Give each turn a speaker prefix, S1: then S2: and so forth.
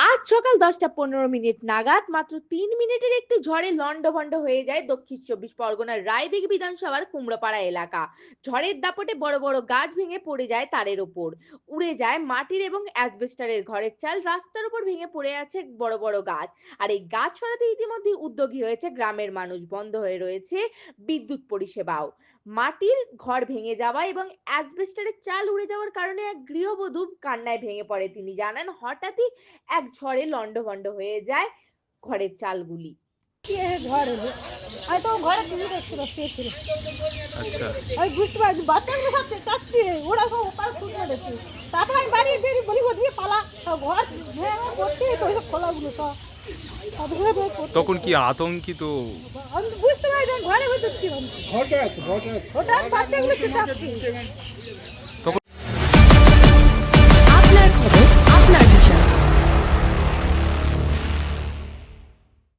S1: I আজ সকাল দশটা পনেরো মিনিট নাগাদ, মাত্র তিন মিনিটের একটি ঝড়ে লন্ডভন্ড হয়ে যায় দক্ষিণ চব্বিশ পরগনার রায়দিঘি বিধানসভার কুমড়োপাড়া এলাকা। ঝড়ের দাপটে বড় বড় গাছ ভেঙে পড়ে যায় তারের ওপর উড়ে যায় মাটির এবং অ্যাসবেস্টারের ঘরের চাল, রাস্তার উপর ভেঙে পড়ে আছে বড় বড় গাছ। আর এই গাছ সরাতে ইতিমধ্যে উদ্যোগী হয়েছে গ্রামের মানুষ। বন্ধ হয়ে রয়েছে বিদ্যুৎ পরিষেবাও। মাটির ঘর ভেঙে যাওয়া এবং অ্যাসবেস্টারের চাল উড়ে যাওয়ার কারণে এক গৃহবধূ কান্নায় ভেঙে পড়ে। তিনি জানান, হঠাৎই এক ঝড়ে লন্ডভন্ড হয়ে যায় ঘরের চালগুলি।
S2: আমি তো ঘরে টিভি
S3: আচ্ছা।
S2: আমি বুঝতে পারছি বাচ্চাগুলো ওরা সব ওপার শুনে দেখছি। তারপর আমি বাড়ি বেরিয়ে বলি পালা সব ঘর। তো ওইসব খোলাগুলো সব। ঘুরে ঘুরে।
S3: তখন কি আতঙ্কিত?
S2: আমি বুঝতে পারি না ঘরে বসে ছিলাম।
S4: হঠাৎ হঠাৎ।
S2: ওটা বাচ্চাগুলো চেঁচাচ্ছে।